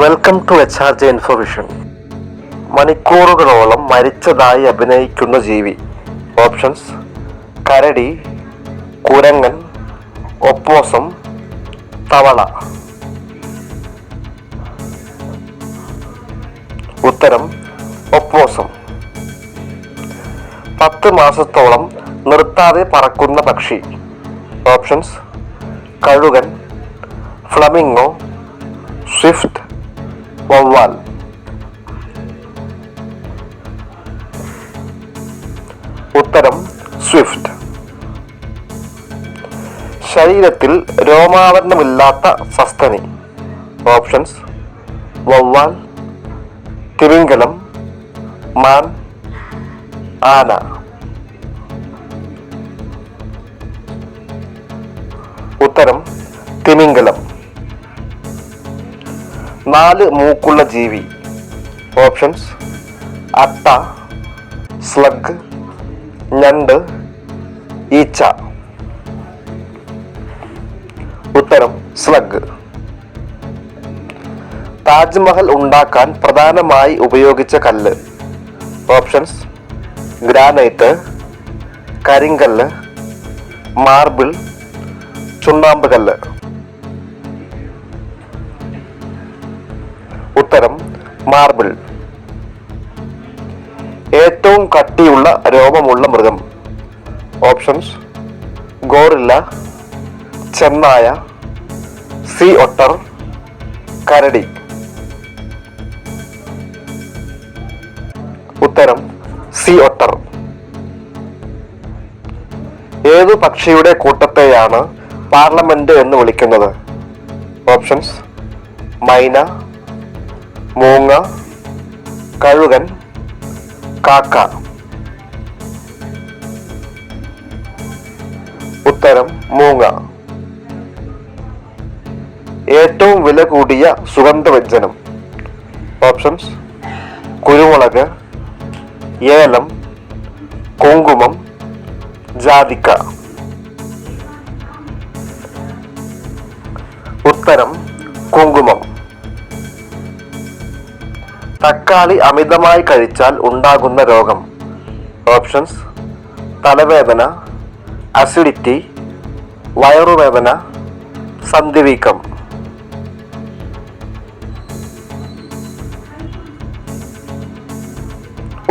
Welcome to H R J information മണിക്കൂറുകളോളം മരിച്ചതായി അഭിനയിക്കുന്ന ജീവി. ഓപ്ഷൻസ് കരടി കുരങ്ങൻ ഒപ്പോസം തവള. ഉത്തരം ഒപ്പോസം. പത്ത് മാസത്തോളം നിർത്താതെ പറക്കുന്ന പക്ഷി. ഓപ്ഷൻസ് കഴുകൻ ഫ്ലമിംഗോ സ്വിഫ്റ്റ് വവ്വാൽ. ഉത്തരം സ്വിഫ്റ്റ്. ശരീരത്തിൽ രോമാവരണമില്ലാത്ത സസ്തനി. ഓപ്ഷൻസ് വവ്വാൽ തിമിംഗലം മാൻ ആന. നാല് മൂക്കുള്ള ജീവി. ഓപ്ഷൻസ് അട്ട സ്ലഗ് ഞണ്ട് ഈച്ച. ഉത്തരം സ്ലഗ് താജ്മഹൽ ഉണ്ടാക്കാൻ പ്രധാനമായി ഉപയോഗിച്ച കല്ല്. ഓപ്ഷൻസ് ഗ്രാനൈറ്റ് കരിങ്കല്ല് മാർബിൾ ചുണ്ണാമ്പ് കല്ല്. ഉത്തരം മാർബിൾ. ഏറ്റവും കട്ടിയുള്ള രോമമുള്ള മൃഗം. ഓപ്ഷൻസ് ഗോറില്ല ചെന്നായ സി ഒട്ടർ കരടി. ഉത്തരം സി ഒട്ടർ. ഏതു പക്ഷിയുടെ കൂട്ടത്തെയാണ് പാർലമെന്റ് എന്ന് വിളിക്കുന്നത്? ഓപ്ഷൻസ് മൈന മൂങ്ങ കഴുകൻ കാക്ക. ഉത്തരം മൂങ്ങ. ഏറ്റവും വില കൂടിയ സുഗന്ധവ്യഞ്ജനം. ഓപ്ഷൻസ് കുരുമുളക് ഏലം കുങ്കുമം ജാതിക്ക. ഉത്തരം തക്കാളി അമിതമായി കഴിച്ചാൽ ഉണ്ടാകുന്ന രോഗം. ഓപ്ഷൻസ് തലവേദന അസിഡിറ്റി വയറുവേദന സന്ധിവീക്കം.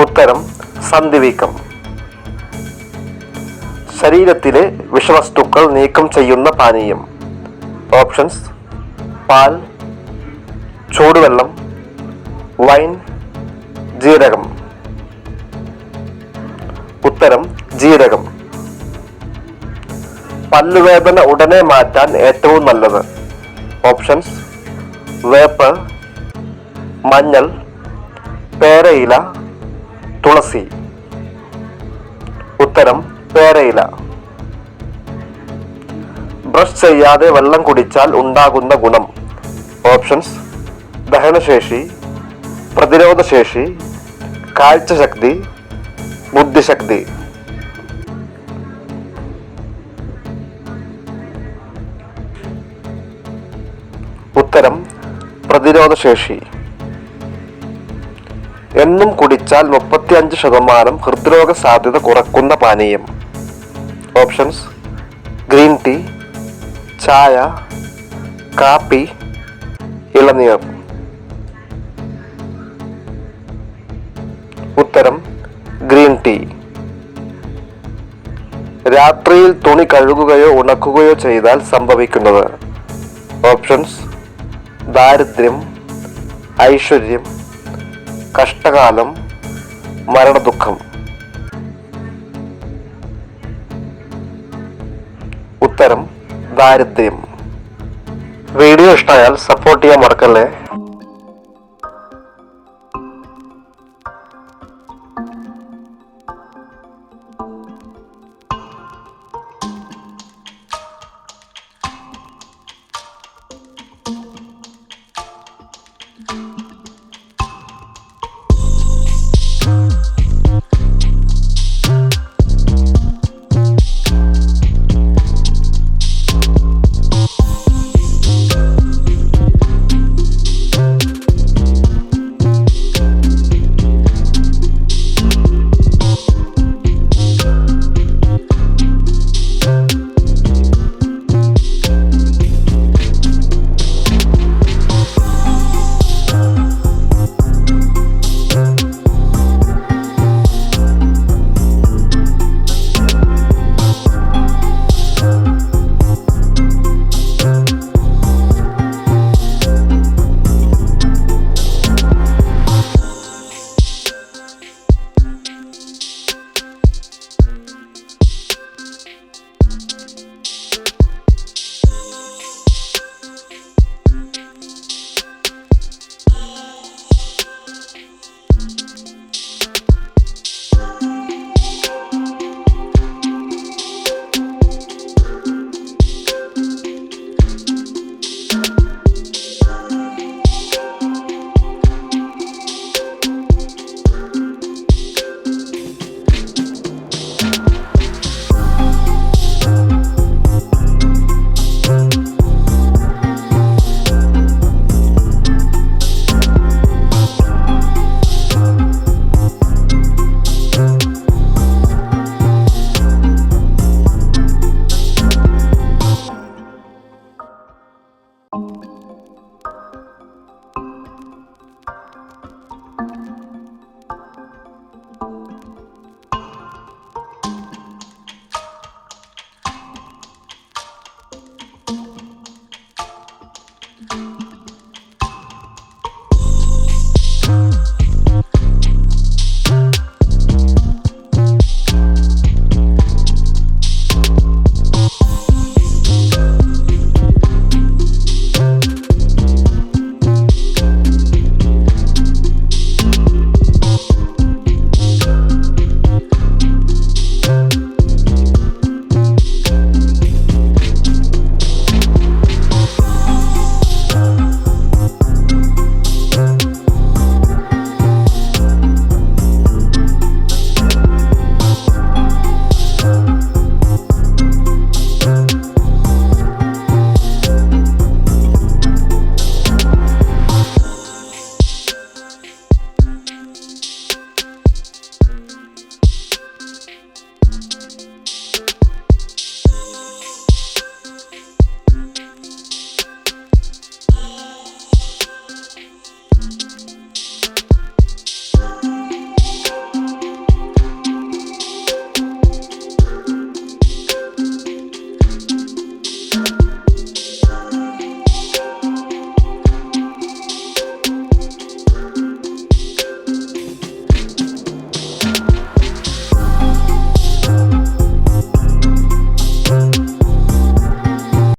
ഉത്തരം സന്ധിവീക്കം. ശരീരത്തിലെ വിഷവസ്തുക്കൾ നീക്കം ചെയ്യുന്ന പാനീയം. ഓപ്ഷൻസ് പാൽ ചൂടുവെള്ളം വൈൻ ജീരകം. ഉത്തരം ജീരകം. പല്ലുവേദന ഉടനെ മാറ്റാൻ ഏറ്റവും നല്ലത്. ഓപ്ഷൻസ് വേപ്പ് മഞ്ഞൾ പേരയില തുളസി. ഉത്തരം പേരയില. ബ്രഷ് ചെയ്യാതെ വെള്ളം കുടിച്ചാൽ ഉണ്ടാകുന്ന ഗുണം. ഓപ്ഷൻസ് ദഹനശേഷി പ്രതിരോധശേഷി കാഴ്ചശക്തി ബുദ്ധിശക്തി. ഉത്തരം പ്രതിരോധശേഷി. എന്നും കുടിച്ചാൽ മുപ്പത്തിയഞ്ച് ശതമാനം ഹൃദ്രോഗ സാധ്യത കുറക്കുന്ന പാനീയം. ഓപ്ഷൻസ് ഗ്രീൻ ടീ ചായ കാപ്പി ഇളനീർ. ഉത്തരം ഗ്രീൻ ടീ. രാത്രിയിൽ തുണി കഴുകുകയോ ഉണക്കുകയോ ചെയ്താൽ സംഭവിക്കുന്നത്. ഓപ്ഷൻസ് ദാരിദ്ര്യം ഐശ്വര്യം കഷ്ടകാലം മരണദുഃഖം. ഉത്തരം ദാരിദ്ര്യം. വീഡിയോ ഇഷ്ടമായാൽ സപ്പോർട്ട് ചെയ്യാൻ മറക്കല്ലേ?